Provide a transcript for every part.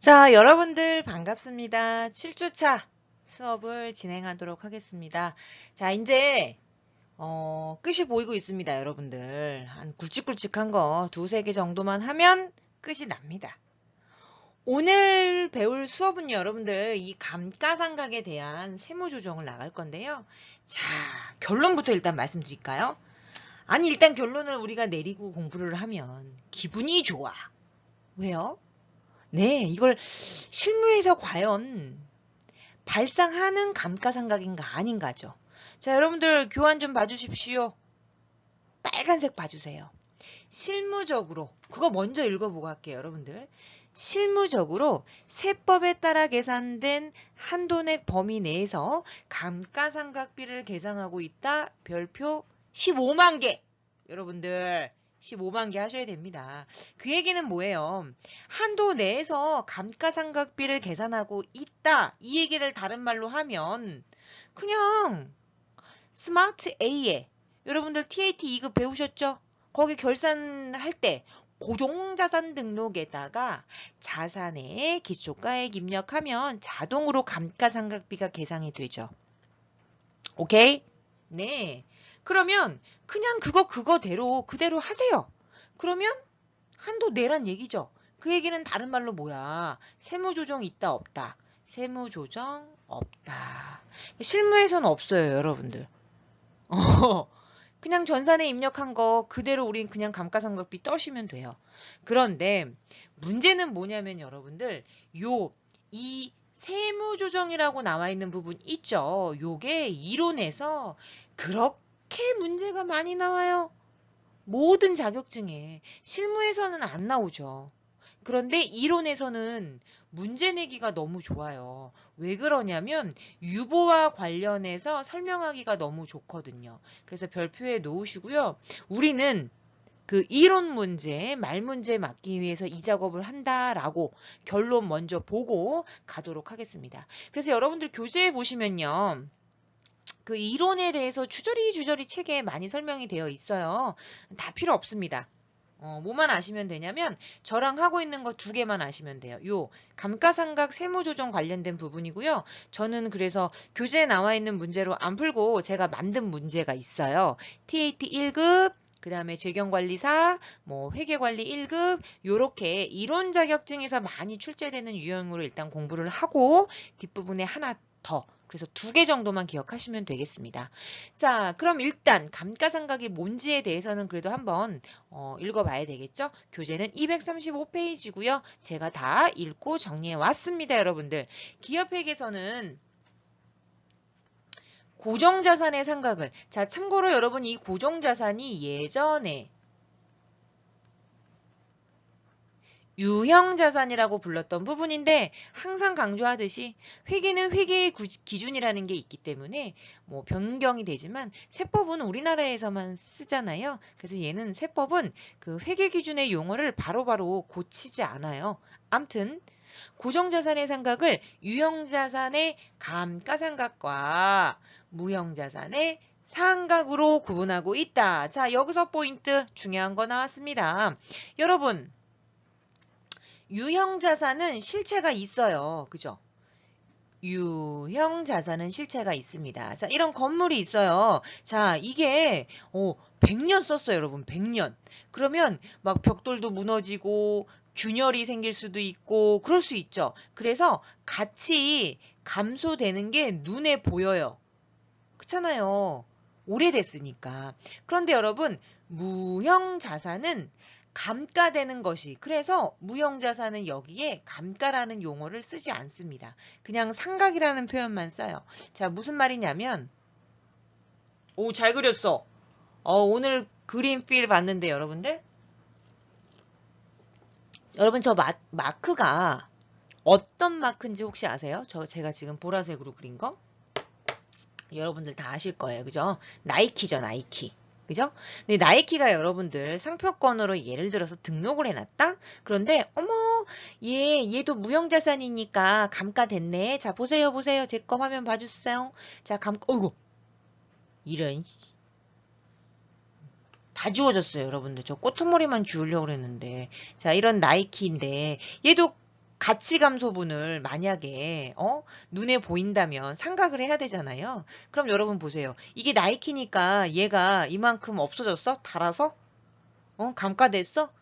자, 여러분들 반갑습니다. 7주차 수업을 진행하도록 하겠습니다. 자, 이제 어, 끝이 보이고 있습니다, 여러분들. 한 굵직굵직한 거 두세 개 정도만 하면 끝이 납니다. 오늘 배울 수업은 여러분들 이 감가상각에 대한 세무조정을 나갈 건데요. 자, 결론부터 일단 말씀드릴까요? 아니, 일단 결론을 우리가 내리고 공부를 하면 기분이 좋아. 왜요? 네, 이걸 실무에서 과연 발상하는 감가상각인가 아닌가죠. 자, 여러분들 교환 좀 봐주십시오. 빨간색 봐주세요. 실무적으로 그거 먼저 읽어보고 할게요, 여러분들. 실무적으로 세법에 따라 계산된 한도액 범위 내에서 감가상각비를 계상하고 있다. 별표 15만 개. 여러분들 15만 개 하셔야 됩니다. 그 얘기는 뭐예요? 한도 내에서 감가상각비를 계산하고 있다. 이 얘기를 다른 말로 하면 그냥 스마트 A에 여러분들 TAT 2급 배우셨죠? 거기 결산할 때 고정자산 등록에다가 자산의 기초가액 입력하면 자동으로 감가상각비가 계상이 되죠. 오케이? 네. 그러면 그냥 그거 그거대로 그대로 하세요. 그러면 한도 내란 얘기죠. 그 얘기는 다른 말로 뭐야? 세무조정 있다 없다. 세무조정 없다. 실무에서는 없어요, 여러분들. 어, 그냥 전산에 입력한 거 그대로 우린 그냥 감가상각비 떠시면 돼요. 그런데 문제는 뭐냐면 여러분들 요 이 세무조정이라고 나와 있는 부분 있죠. 요게 이론에서 그렇게 문제가 많이 나와요. 모든 자격증에 실무에서는 안 나오죠. 그런데 이론에서는 문제 내기가 너무 좋아요. 왜 그러냐면 유보와 관련해서 설명하기가 너무 좋거든요. 그래서 별표에 놓으시고요. 우리는 그 이론 문제, 말 문제 맞기 위해서 이 작업을 한다라고 결론 먼저 보고 가도록 하겠습니다. 그래서 여러분들 교재에 보시면요. 그 이론에 대해서 주저리 주저리 책에 많이 설명이 되어 있어요. 다 필요 없습니다. 어, 뭐만 아시면 되냐면 저랑 하고 있는 거 두 개만 아시면 돼요. 요 감가상각 세무조정 관련된 부분이고요. 저는 그래서 교재에 나와 있는 문제로 안 풀고 제가 만든 문제가 있어요. TAT 1급 그 다음에 재경관리사, 뭐 회계관리 1급 요렇게 이론 자격증에서 많이 출제되는 유형으로 일단 공부를 하고 뒷부분에 하나 더 그래서 두 개 정도만 기억하시면 되겠습니다. 자, 그럼 일단 감가상각이 뭔지에 대해서는 그래도 한번 어, 읽어봐야 되겠죠? 교재는 235페이지고요. 제가 다 읽고 정리해 왔습니다, 여러분들. 기업회계에서는 고정자산의 상각을 자 참고로 여러분 이 고정자산이 예전에 유형 자산이라고 불렀던 부분인데 항상 강조하듯이 회계는 회계의 기준이라는 게 있기 때문에 뭐 변경이 되지만 세법은 우리나라에서만 쓰잖아요. 그래서 얘는 세법은 그 회계 기준의 용어를 바로바로 바로 고치지 않아요. 암튼 고정자산의 상각을 유형자산의 감가상각과 무형자산의 상각으로 구분하고 있다. 자, 여기서 포인트 중요한 거 나왔습니다. 여러분, 유형 자산은 실체가 있어요. 그죠? 유형 자산은 실체가 있습니다. 자, 이런 건물이 있어요. 자, 이게 어, 100년 썼어요, 여러분. 100년. 그러면 막 벽돌도 무너지고 균열이 생길 수도 있고 그럴 수 있죠. 그래서 같이 감소되는 게 눈에 보여요. 그렇잖아요. 오래됐으니까. 그런데 여러분, 무형 자산은 감가되는 것이 그래서 무형자산은 여기에 감가라는 용어를 쓰지 않습니다. 그냥 상각이라는 표현만 써요. 자 무슨 말이냐면 오 잘 그렸어. 어, 오늘 그림 필 봤는데 여러분들 여러분 저 마, 마크가 어떤 마크인지 혹시 아세요? 저 제가 지금 보라색으로 그린 거 여러분들 다 아실 거예요. 그죠? 나이키죠 나이키. 그죠? 근데 나이키가 여러분들 상표권으로 예를 들어서 등록을 해놨다? 그런데 어머 얘 얘도 무형자산이니까 감가됐네. 자 보세요 보세요 제 거 화면 봐주세요. 자 감, 어이구 이런 다 지워졌어요 여러분들 저 꼬투머리만 지우려고 그랬는데 자 이런 나이키인데 얘도 가치 감소분을 만약에 어? 눈에 보인다면 상각을 해야 되잖아요. 그럼 여러분 보세요. 이게 나이키니까 얘가 이만큼 없어졌어? 달아서? 어? 감가됐어?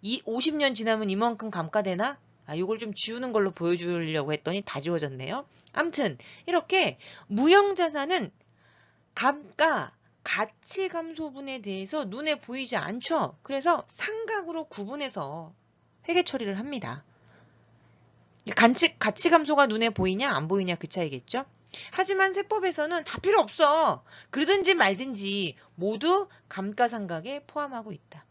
이 50년 지나면 이만큼 감가되나? 아, 이걸 좀 지우는 걸로 보여주려고 했더니 다 지워졌네요. 암튼 이렇게 무형자산은 감가 가치 감소분에 대해서 눈에 보이지 않죠. 그래서 상각으로 구분해서 회계 처리를 합니다. 가치, 가치 감소가 눈에 보이냐 안 보이냐 그 차이겠죠. 하지만 세법에서는 다 필요 없어. 그러든지 말든지 모두 감가상각에 포함하고 있다.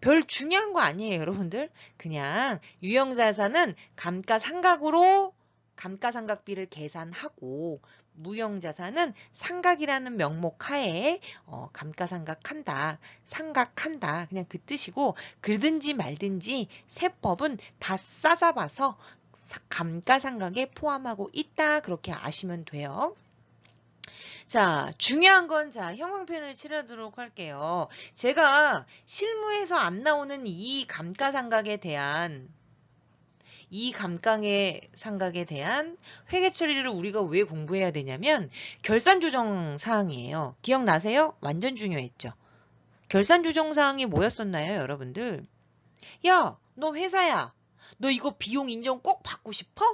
별 중요한 거 아니에요, 여러분들. 그냥 유형자산은 감가상각으로 감가상각비를 계산하고 무형자산은 상각이라는 명목 하에 어, 감가상각한다, 상각한다 그냥 그 뜻이고 그러든지 말든지 세법은 다 싸잡아서 감가상각에 포함하고 있다 그렇게 아시면 돼요. 자, 중요한 건 자, 형광펜을 칠하도록 할게요. 제가 실무에서 안 나오는 이 감가상각에 대한 이 감가의 상각에 대한 회계 처리를 우리가 왜 공부해야 되냐면 결산 조정 사항이에요. 기억나세요? 완전 중요했죠. 결산 조정 사항이 뭐였었나요, 여러분들? 야, 너 회사야. 너 이거 비용 인정 꼭 받고 싶어?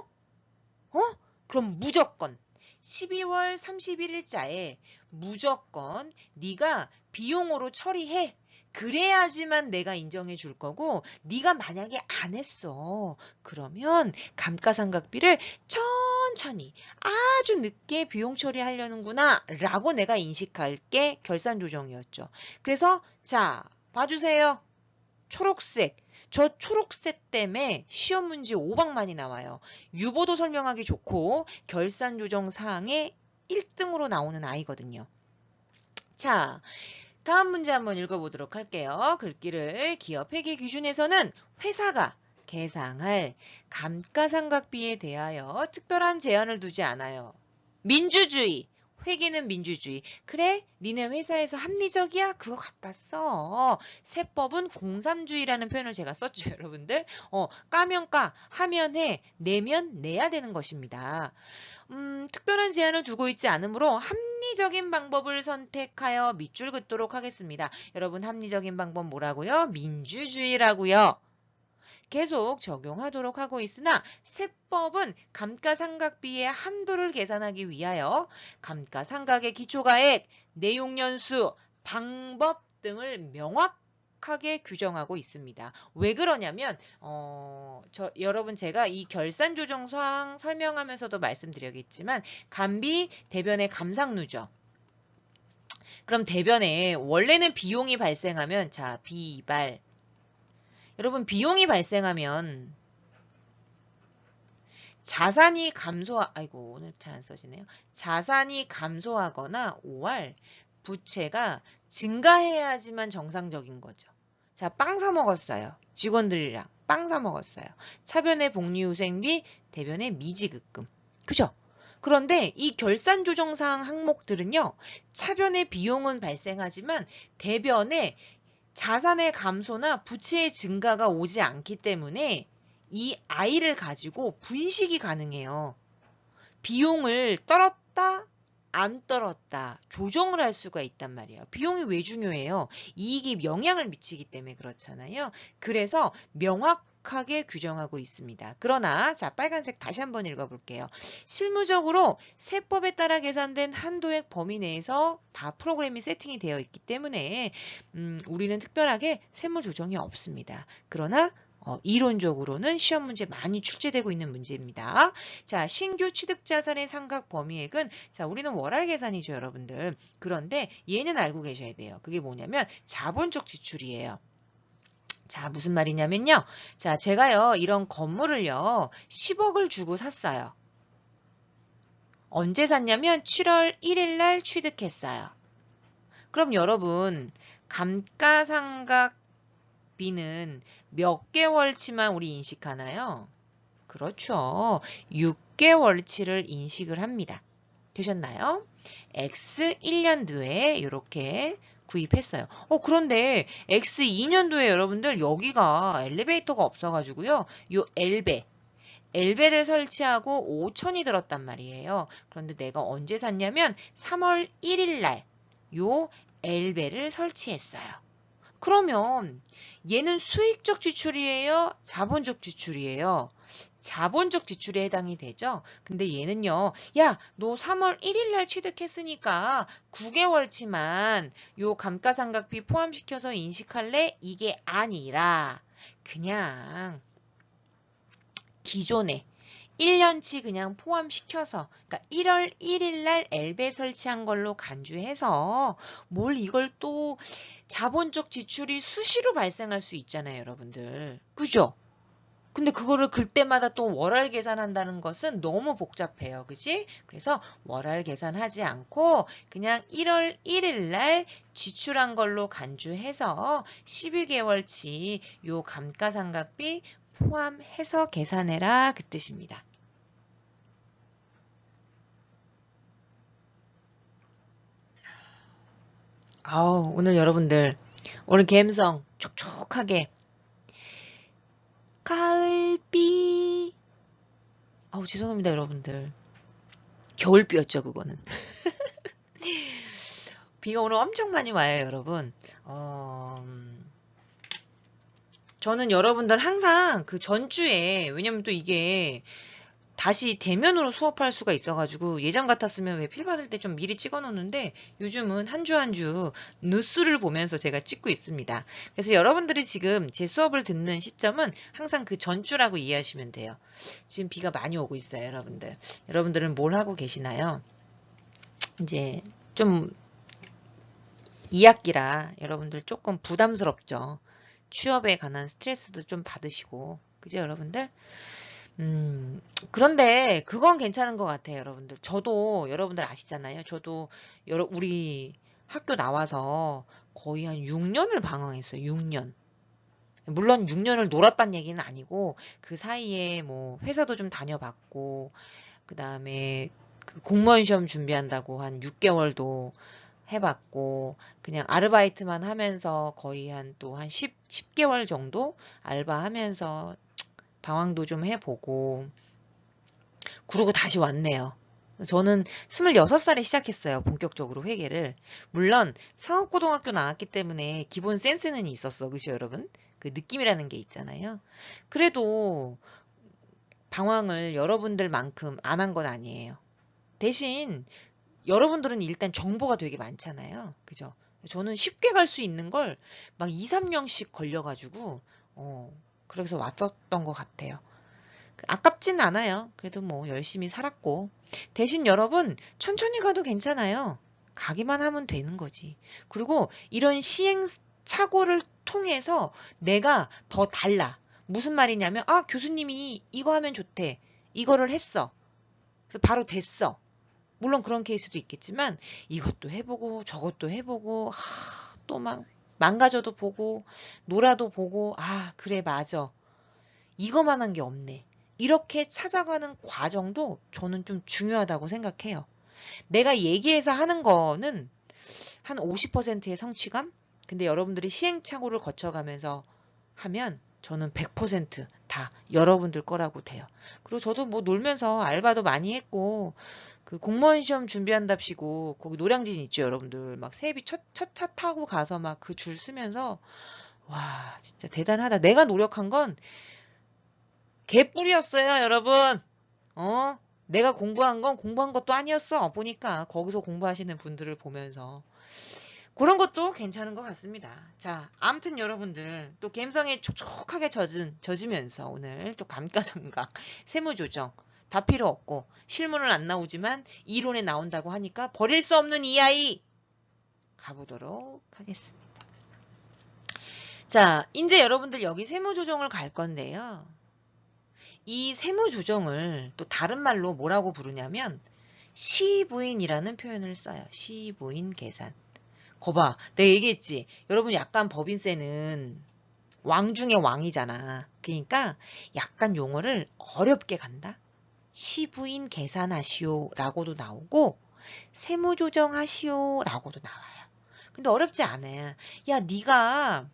어? 그럼 무조건 12월 31일자에 무조건 네가 비용으로 처리해. 그래야지만 내가 인정해 줄 거고 네가 만약에 안 했어. 그러면 감가상각비를 천천히 아주 늦게 비용 처리하려는구나 라고 내가 인식할 게 결산 조정이었죠. 그래서 자 봐주세요. 초록색 저 초록색 때문에 시험 문제 5박 많이 나와요. 유보도 설명하기 좋고 결산 조정 사항에 1등으로 나오는 아이거든요. 자, 다음 문제 한번 읽어보도록 할게요. 글귀를 기업 회계 기준에서는 회사가 계상할 감가상각비에 대하여 특별한 제한을 두지 않아요. 민주주의, 회계는 민주주의. 그래? 니네 회사에서 합리적이야? 그거 갖다 써. 세법은 공산주의라는 표현을 제가 썼죠, 여러분들. 어, 까면 까, 하면 해, 내면 내야 되는 것입니다. 음, 특별한 제한을 두고 있지 않으므로 합리적인 방법을 선택하여 밑줄 긋도록 하겠습니다. 여러분 합리적인 방법 뭐라고요? 민주주의라고요. 계속 적용하도록 하고 있으나 세법은 감가상각비의 한도를 계산하기 위하여 감가상각의 기초가액, 내용연수, 방법 등을 명확 하게 규정하고 있습니다. 왜 그러냐면 어, 저, 여러분 제가 이 결산 조정 사항 설명하면서도 말씀드렸겠지만 감비 대변의 감상누죠. 그럼 대변에 원래는 비용이 발생하면 자 비발 여러분 비용이 발생하면 자산이 감소 아이고 오늘 잘 안 써지네요. 자산이 감소하거나 5월 부채가 증가해야지만 정상적인 거죠. 자, 빵 사 먹었어요. 직원들이랑 빵 사 먹었어요. 차변의 복리후생비, 대변의 미지급금. 그죠? 그런데 이 결산 조정 사항 항목들은요. 차변의 비용은 발생하지만 대변에 자산의 감소나 부채의 증가가 오지 않기 때문에 이 아이를 가지고 분식이 가능해요. 비용을 떨었다 안 떨었다 조정을 할 수가 있단 말이에요. 비용이 왜 중요해요? 이익이 영향을 미치기 때문에 그렇잖아요. 그래서 명확 하게 규정하고 있습니다. 그러나 자 빨간색 다시 한번 읽어볼게요. 실무적으로 세법에 따라 계산된 한도액 범위 내에서 다 프로그램이 세팅이 되어 있기 때문에 음, 우리는 특별하게 세무 조정이 없습니다. 그러나 어, 이론적으로는 시험 문제 많이 출제되고 있는 문제입니다. 자, 신규 취득 자산의 상각 범위액은 자, 우리는 월할 계산이죠, 여러분들. 그런데 얘는 알고 계셔야 돼요. 그게 뭐냐면 자본적 지출이에요. 자, 무슨 말이냐면요. 자, 제가요, 이런 건물을요, 10억을 주고 샀어요. 언제 샀냐면 7월 1일 날 취득했어요. 그럼 여러분, 감가상각 B는 몇 개월치만 우리 인식하나요? 그렇죠. 6개월치를 인식을 합니다. 되셨나요? X 1년 뒤에 이렇게 구입했어요. 어, 그런데 X2년도에 여러분들 여기가 엘리베이터가 없어가지고요. 요 엘베, 엘베를 설치하고 5천이 들었단 말이에요. 그런데 내가 언제 샀냐면 3월 1일 날 요 엘베를 설치했어요. 그러면 얘는 수익적 지출이에요? 자본적 지출이에요? 자본적 지출에 해당이 되죠. 근데 얘는요. 야, 너 3월 1일 날 취득했으니까 9개월치만 요 감가상각비 포함시켜서 인식할래? 이게 아니라 그냥 기존에 1년치 그냥 포함시켜서 그러니까 1월 1일 날 엘베 설치한 걸로 간주해서 뭘 이걸 또 자본적 지출이 수시로 발생할 수 있잖아요, 여러분들. 그죠? 근데 그거를 그때마다 또 월할 계산한다는 것은 너무 복잡해요. 그지? 그래서 월할 계산하지 않고 그냥 1월 1일 날 지출한 걸로 간주해서 12개월치 요 감가상각비 포함해서 계산해라 그 뜻입니다. 아우 오늘 여러분들 오늘 감성 촉촉하게. 가을비. 아우 죄송합니다 여러분들. 겨울비였죠 그거는. 비가 오늘 엄청 많이 와요 여러분. 어... 저는 여러분들 항상 그 전주에 왜냐면 또 이게 다시 대면으로 수업할 수가 있어가지고 예전 같았으면 왜 필 받을 때 좀 미리 찍어 놓는데 요즘은 한 주 한 주 뉴스를 보면서 제가 찍고 있습니다. 그래서 여러분들이 지금 제 수업을 듣는 시점은 항상 그 전주라고 이해하시면 돼요. 지금 비가 많이 오고 있어요, 여러분들. 여러분들은 뭘 하고 계시나요? 이제 좀 2학기라 여러분들 조금 부담스럽죠. 취업에 관한 스트레스도 좀 받으시고, 그죠, 여러분들? 음, 그런데 그건 괜찮은 것 같아요, 여러분들. 저도, 여러분들 아시잖아요. 저도, 여러, 우리 학교 나와서 거의 한 6년을 방황했어요, 6년. 물론 6년을 놀았단 얘기는 아니고, 그 사이에 뭐, 회사도 좀 다녀봤고, 그 다음에 그 공무원 시험 준비한다고 한 6개월도 해봤고 그냥 아르바이트만 하면서 거의 한 또한 10, 10개월 정도 알바하면서 방황도 좀 해보고 그러고 다시 왔네요. 저는 26살에 시작했어요. 본격적으로 회계를. 물론 상업고등학교 나왔기 때문에 기본 센스는 있었어. 그죠 여러분? 그 느낌이라는 게 있잖아요. 그래도 방황을 여러분들만큼 안 한 건 아니에요. 대신 여러분들은 일단 정보가 되게 많잖아요. 그죠? 저는 쉽게 갈 수 있는 걸 막 2, 3년씩 걸려가지고, 어, 그래서 왔었던 것 같아요. 아깝진 않아요. 그래도 뭐 열심히 살았고. 대신 여러분, 천천히 가도 괜찮아요. 가기만 하면 되는 거지. 그리고 이런 시행착오를 통해서 내가 더 달라. 무슨 말이냐면, 아, 교수님이 이거 하면 좋대. 이거를 했어. 그래서 바로 됐어. 물론 그런 케이스도 있겠지만 이것도 해보고 저것도 해보고 또막 망가져도 보고 놀아도 보고 아 그래 맞아. 이거만 한 게 없네. 이렇게 찾아가는 과정도 저는 좀 중요하다고 생각해요. 내가 얘기해서 하는 거는 한 50%의 성취감? 근데 여러분들이 시행착오를 거쳐가면서 하면 저는 100%다 여러분들 거라고 돼요. 그리고 저도 뭐 놀면서 알바도 많이 했고 그 공무원 시험 준비한답시고 거기 노량진 있죠 여러분들. 막 세비 첫차 타고 가서 막 그 줄 쓰면서 와 진짜 대단하다. 내가 노력한 건 개뿔이었어요 여러분. 어? 내가 공부한 건 공부한 것도 아니었어. 보니까 거기서 공부하시는 분들을 보면서. 그런 것도 괜찮은 것 같습니다. 자, 아무튼 여러분들 또 감성에 촉촉하게 젖은, 젖으면서 오늘 또 감가상각, 세무조정 다 필요 없고 실물은 안 나오지만 이론에 나온다고 하니까 버릴 수 없는 이 아이 가보도록 하겠습니다. 자, 이제 여러분들 여기 세무조정을 갈 건데요. 이 세무조정을 또 다른 말로 뭐라고 부르냐면 시부인이라는 표현을 써요. 시부인 계산. 거봐, 내가 얘기했지. 여러분 약간 법인세는 왕 중에 왕이잖아. 그러니까 약간 용어를 어렵게 간다. 시부인 계산하시오 라고도 나오고 세무조정하시오 라고도 나와요. 근데 어렵지 않아요. 야, 네가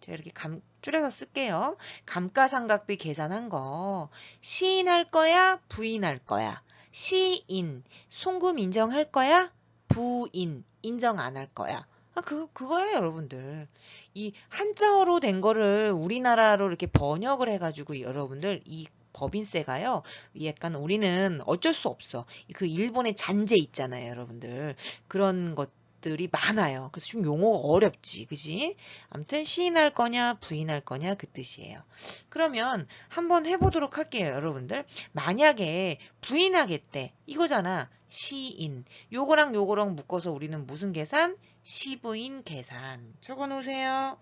제가 이렇게 감, 줄여서 쓸게요. 감가상각비 계산한 거 시인할 거야? 부인할 거야? 시인, 송금 인정할 거야? 부인, 인정 안 할 거야? 아, 그, 그거예요, 여러분들. 이 한자어로 된 거를 우리나라로 이렇게 번역을 해가지고 여러분들 이 법인세가요. 약간 우리는 어쩔 수 없어. 그 일본의 잔재 있잖아요, 여러분들. 그런 것 들이 많아요. 그래서 좀 용어가 어렵지, 그지? 아무튼 시인할 거냐, 부인할 거냐 그 뜻이에요. 그러면 한번 해보도록 할게요, 여러분들. 만약에 부인하겠대, 이거잖아. 시인. 요거랑 요거랑 묶어서 우리는 무슨 계산? 시부인 계산. 적어 놓으세요.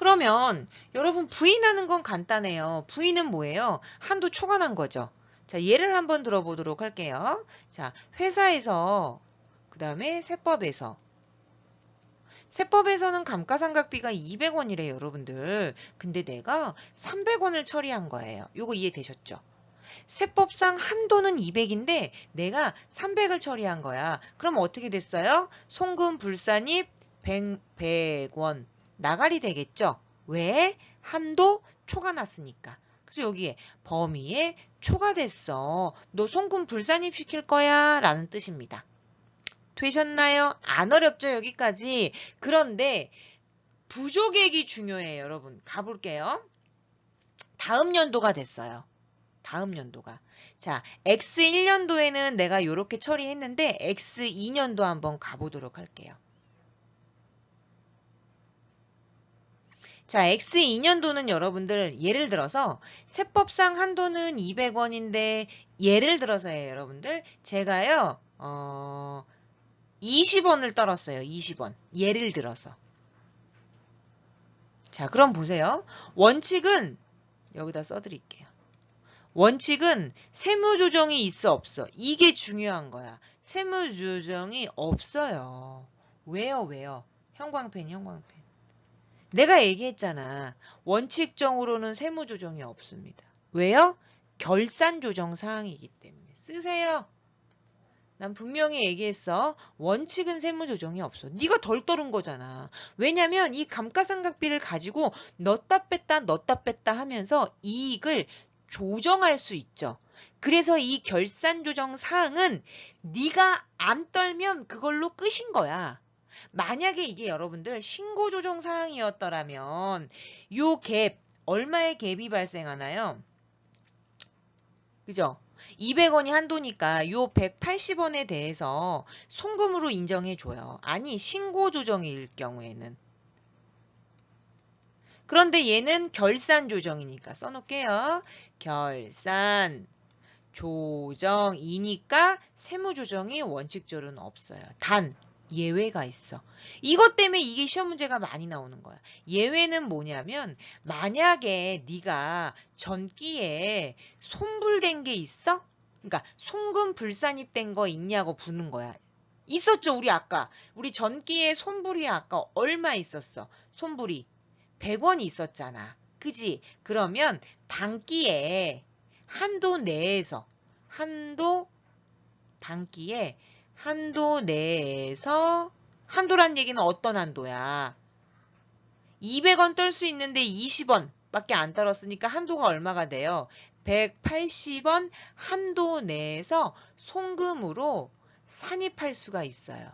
그러면 여러분 부인하는 건 간단해요. 부인은 뭐예요? 한도 초과한 거죠. 자, 예를 한번 들어보도록 할게요. 자, 회사에서 그 다음에 세법에서 세법에서는 감가상각비가 200원이래요, 여러분들. 근데 내가 300원을 처리한 거예요. 요거 이해되셨죠? 세법상 한도는 200인데 내가 300을 처리한 거야. 그럼 어떻게 됐어요? 송금 불산입 100, 100원. 나가리 되겠죠? 왜? 한도 초가 났으니까. 그래서 여기에 범위에 초과됐어. 너 송금 불산입 시킬 거야 라는 뜻입니다. 되셨나요? 안 어렵죠 여기까지. 그런데 부족액이 중요해요 여러분. 가볼게요. 다음 연도가 됐어요. 다음 연도가. 자, X1년도에는 내가 이렇게 처리했는데 X2년도 한번 가보도록 할게요. 자, X2년도는 여러분들 예를 들어서 세법상 한도는 200원인데 예를 들어서요, 여러분들. 제가요. 어 20원을 떨었어요. 20원. 예를 들어서. 자, 그럼 보세요. 원칙은 여기다 써 드릴게요. 원칙은 세무조정이 있어 없어. 이게 중요한 거야. 세무조정이 없어요. 왜요? 왜요? 형광펜, 형광펜. 내가 얘기했잖아. 원칙적으로는 세무조정이 없습니다. 왜요? 결산조정 사항이기 때문에. 쓰세요. 난 분명히 얘기했어. 원칙은 세무조정이 없어. 네가 덜 떨은 거잖아. 왜냐면 이 감가상각비를 가지고 넣었다 뺐다 넣었다 뺐다 하면서 이익을 조정할 수 있죠. 그래서 이 결산조정 사항은 네가 안 떨면 그걸로 끝인 거야. 만약에 이게 여러분들 신고 조정 사항이었더라면 요 갭 얼마의 갭이 발생하나요? 그죠? 200원이 한도니까 요 180원에 대해서 송금으로 인정해 줘요. 아니 신고 조정일 경우에는 그런데 얘는 결산 조정이니까 써놓을게요. 결산 조정이니까 세무 조정이 원칙적으로는 없어요. 단 예외가 있어. 이것 때문에 이게 시험 문제가 많이 나오는 거야. 예외는 뭐냐면 만약에 네가 전기에 손불된 게 있어? 그러니까 송금 불산입된 거 있냐고 묻는 거야. 있었죠, 우리 아까. 우리 전기에 손불이 아까 얼마 있었어? 손불이 100원이 있었잖아. 그지? 그러면 단기에 한도 내에서 한도 단기에 한도 내에서 한도란 얘기는 어떤 한도야? 200원 떨 수 있는데 20원 밖에 안 떨었으니까 한도가 얼마가 돼요? 180원 한도 내에서 송금으로 산입할 수가 있어요.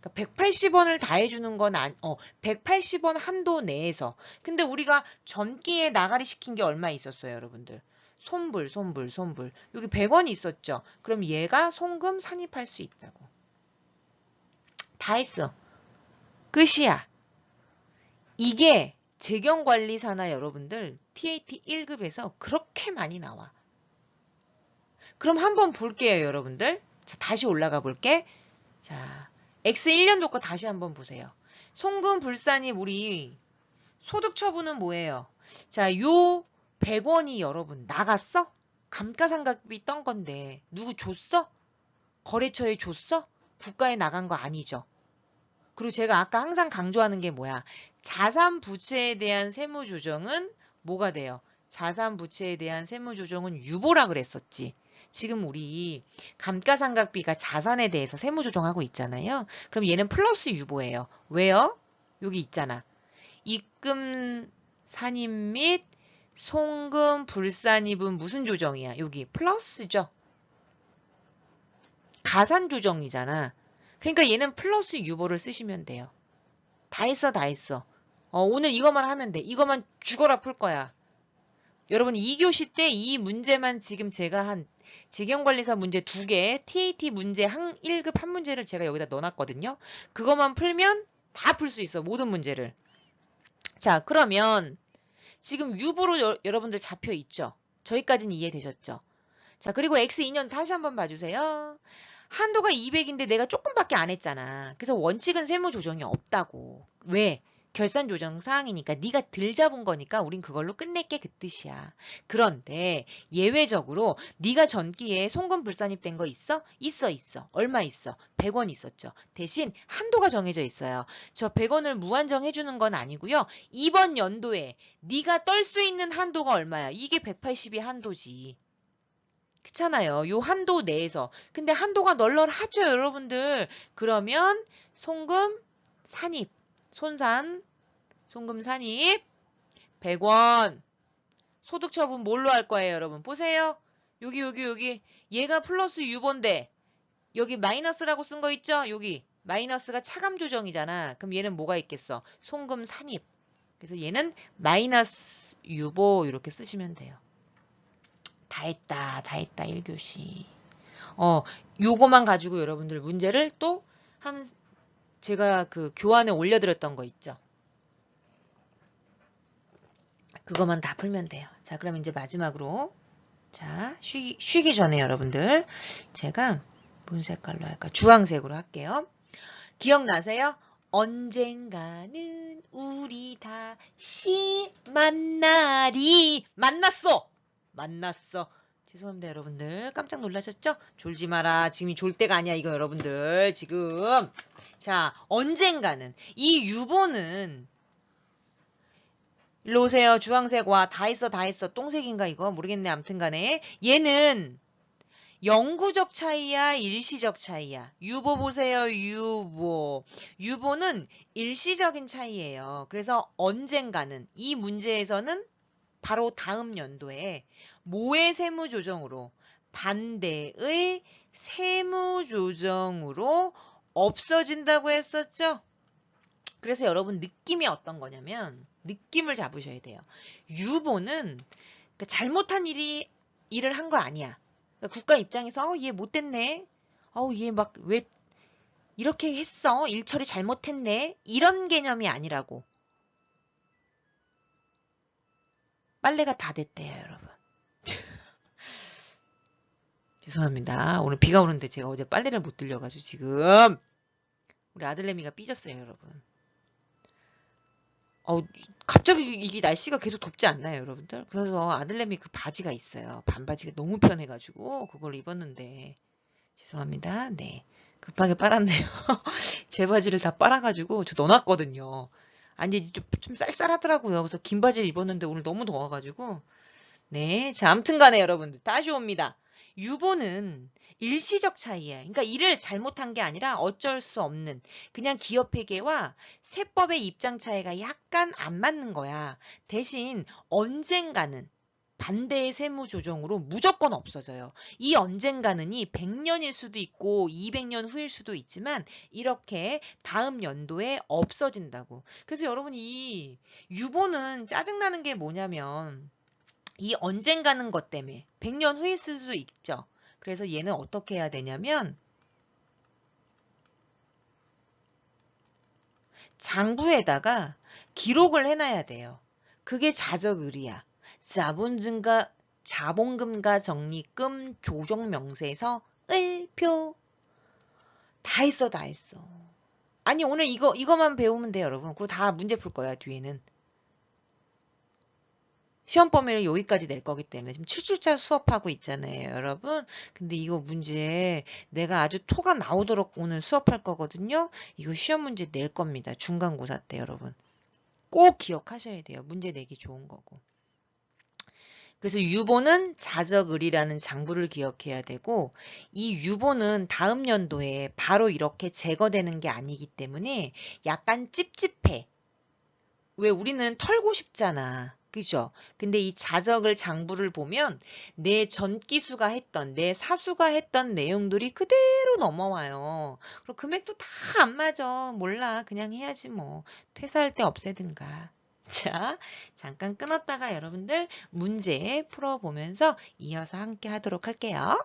그러니까 180원을 다 해주는 건 아니, 어, 180원 한도 내에서. 근데 우리가 전기에 나가리 시킨 게 얼마 있었어요, 여러분들? 손불, 손불, 손불. 여기 100원이 있었죠. 그럼 얘가 송금 산입할 수 있다고. 다 했어. 끝이야. 이게 재경관리사나 여러분들 TAT 1급에서 그렇게 많이 나와. 그럼 한번 볼게요, 여러분들. 자, 다시 올라가 볼게. 자, X1년도 거 다시 한번 보세요. 송금 불산입 우리 소득 처분은 뭐예요? 자, 요 100원이 여러분 나갔어? 감가상각비 떤 건데 누구 줬어? 거래처에 줬어? 국가에 나간 거 아니죠. 그리고 제가 아까 항상 강조하는 게 뭐야? 자산 부채에 대한 세무 조정은 뭐가 돼요? 자산 부채에 대한 세무 조정은 유보라 그랬었지. 지금 우리 감가상각비가 자산에 대해서 세무 조정하고 있잖아요. 그럼 얘는 플러스 유보예요. 왜요? 여기 있잖아. 입금 산입 및 송금 불산입은 무슨 조정이야? 여기 플러스죠. 가산 조정이잖아. 그러니까 얘는 플러스 유보를 쓰시면 돼요. 다 했어, 다 했어. 어, 오늘 이것만 하면 돼. 이것만 죽어라 풀 거야. 여러분 2교시 때 이 문제만 지금 제가 한 재경관리사 문제 두 개, TAT 문제 한 1급 한 문제를 제가 여기다 넣어놨거든요. 그것만 풀면 다 풀 수 있어. 모든 문제를. 자, 그러면 지금 유보로 여, 여러분들 잡혀 있죠. 저희까지는 이해되셨죠? 자, 그리고 X2년 다시 한번 봐주세요. 한도가 200인데 내가 조금밖에 안 했잖아. 그래서 원칙은 세무 조정이 없다고. 왜? 결산 조정 사항이니까 네가 들 잡은 거니까 우린 그걸로 끝낼게 그 뜻이야. 그런데 예외적으로 네가 전기에 송금 불산입된 거 있어? 있어 있어. 얼마 있어? 100원 있었죠. 대신 한도가 정해져 있어요. 저 100원을 무한정 해주는 건 아니고요. 이번 연도에 네가 떨 수 있는 한도가 얼마야? 이게 180이 한도지. 그렇잖아요. 요 한도 내에서. 근데 한도가 널널하죠, 여러분들. 그러면 송금 산입 손산, 송금 산입 100원. 소득 처분 뭘로 할 거예요, 여러분? 보세요. 여기 여기 여기 얘가 플러스 유본데 여기 마이너스라고 쓴 거 있죠? 여기 마이너스가 차감 조정이잖아. 그럼 얘는 뭐가 있겠어? 송금 산입. 그래서 얘는 마이너스 유보 이렇게 쓰시면 돼요. 다 했다. 다 했다. 1교시. 어, 요거만 가지고 여러분들 문제를 또한 제가 그 교환에 올려드렸던 거 있죠. 그것만 다 풀면 돼요. 자, 그럼 이제 마지막으로 자, 쉬기, 쉬기 전에 여러분들 제가 뭔 색깔로 할까? 주황색으로 할게요. 기억나세요? 언젠가는 우리 다시 만나리 만났어! 만났어. 죄송합니다 여러분들. 깜짝 놀라셨죠? 졸지 마라. 지금이 졸 때가 아니야 이거 여러분들. 지금. 자 언젠가는 이 유보는 일로 오세요. 주황색 와다 했어 다 했어. 똥색인가 이거? 모르겠네 암튼 간에. 얘는 영구적 차이야 일시적 차이야? 유보 보세요 유보. 유보는 일시적인 차이예요. 그래서 언젠가는 이 문제에서는 바로 다음 연도에 모의 세무 조정으로 반대의 세무 조정으로 없어진다고 했었죠. 그래서 여러분 느낌이 어떤 거냐면 느낌을 잡으셔야 돼요. 유보는 그러니까 잘못한 일이 일을 한 거 아니야. 그러니까 국가 입장에서 어, 얘 못됐네. 어우 얘막 왜 이렇게 했어? 일 처리 잘못했네. 이런 개념이 아니라고. 빨래가 다 됐대요, 여러분. 죄송합니다. 오늘 비가 오는데 제가 어제 빨래를 못 들려가지고 지금 우리 아들내미가 삐졌어요, 여러분. 어, 갑자기 이게 날씨가 계속 덥지 않나요, 여러분들? 그래서 아들내미 그 바지가 있어요. 반바지가 너무 편해가지고 그걸 입었는데 죄송합니다. 네. 급하게 빨았네요. 제 바지를 다 빨아가지고 저 넣어놨거든요. 아니 좀, 좀 쌀쌀하더라고요. 그래서 긴 바지를 입었는데 오늘 너무 더워가지고 네, 자 아무튼간에 여러분들 다시 옵니다. 유보는 일시적 차이예요. 그러니까 일을 잘못한 게 아니라 어쩔 수 없는 그냥 기업 회계와 세법의 입장 차이가 약간 안 맞는 거야. 대신 언젠가는 반대의 세무 조정으로 무조건 없어져요. 이 언젠가는이 100년일 수도 있고 200년 후일 수도 있지만 이렇게 다음 연도에 없어진다고. 그래서 여러분 이 유보는 짜증나는 게 뭐냐면 이 언젠가는 것 때문에 100년 후일 수도 있죠. 그래서 얘는 어떻게 해야 되냐면 장부에다가 기록을 해놔야 돼요. 그게 자적 의리야. 자본 증가, 자본금과 적립금 조정 명세에서 을표 다 했어 다 했어. 아니 오늘 이거 이거만 배우면 돼요 여러분. 그리고 다 문제 풀 거야 뒤에는. 시험 범위를 여기까지 낼 거기 때문에 지금 7주차 수업하고 있잖아요, 여러분. 근데 이거 문제 내가 아주 토가 나오도록 오늘 수업할 거거든요. 이거 시험 문제 낼 겁니다. 중간고사 때 여러분. 꼭 기억하셔야 돼요. 문제 내기 좋은 거고. 그래서 유보는 자적을이라는 장부를 기억해야 되고 이 유보는 다음 연도에 바로 이렇게 제거되는 게 아니기 때문에 약간 찝찝해. 왜 우리는 털고 싶잖아. 그죠? 근데 이 자적을 장부를 보면 내 전기수가 했던, 내 사수가 했던 내용들이 그대로 넘어와요. 그리고 금액도 다 안 맞아. 몰라. 그냥 해야지 뭐. 퇴사할 때 없애든가. 자, 잠깐 끊었다가 여러분들 문제 풀어보면서 이어서 함께 하도록 할게요.